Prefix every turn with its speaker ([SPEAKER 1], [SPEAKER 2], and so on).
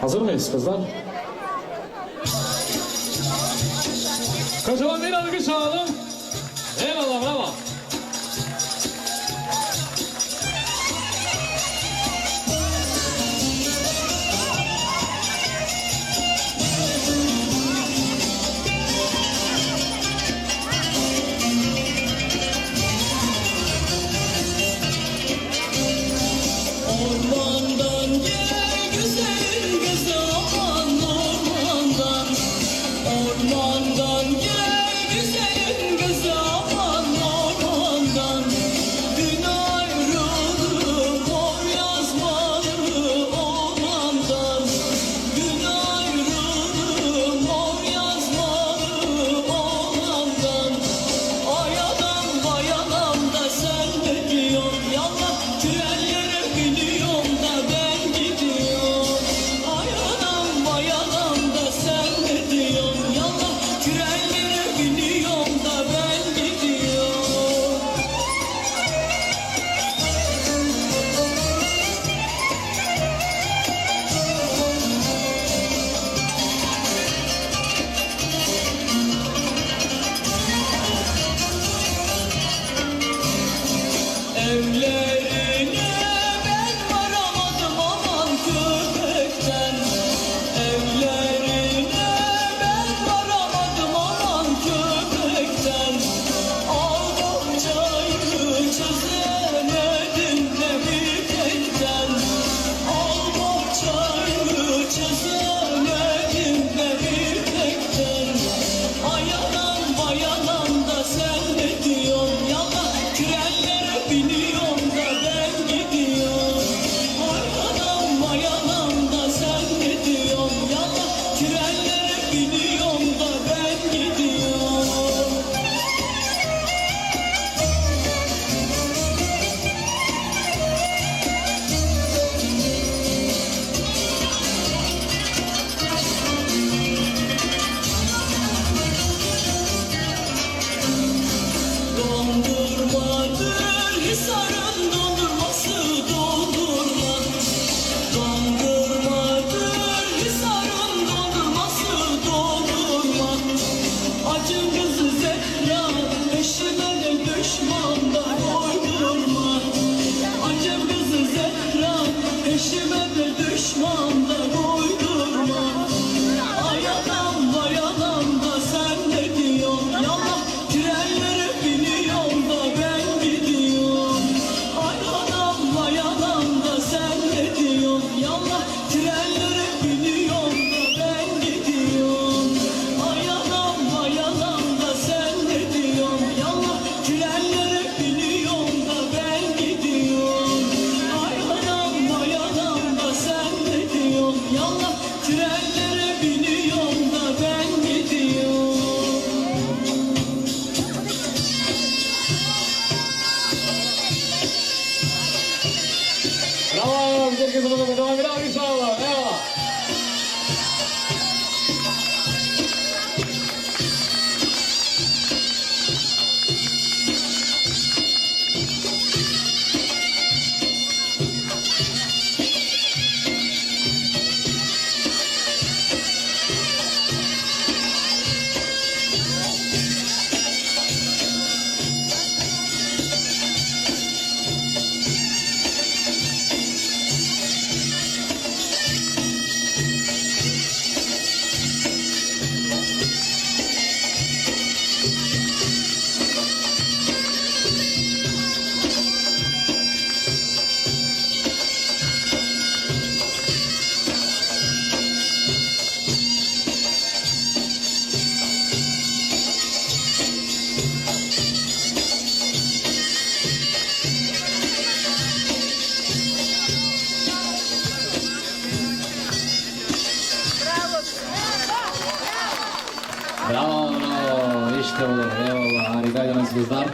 [SPEAKER 1] Hazır mıyız kızlar? Kocaman bir alkış alalım.
[SPEAKER 2] Mon London, yeah.
[SPEAKER 1] Bravo, bravo. İşte olur. Eyvallah. Harikaydınız kızlar.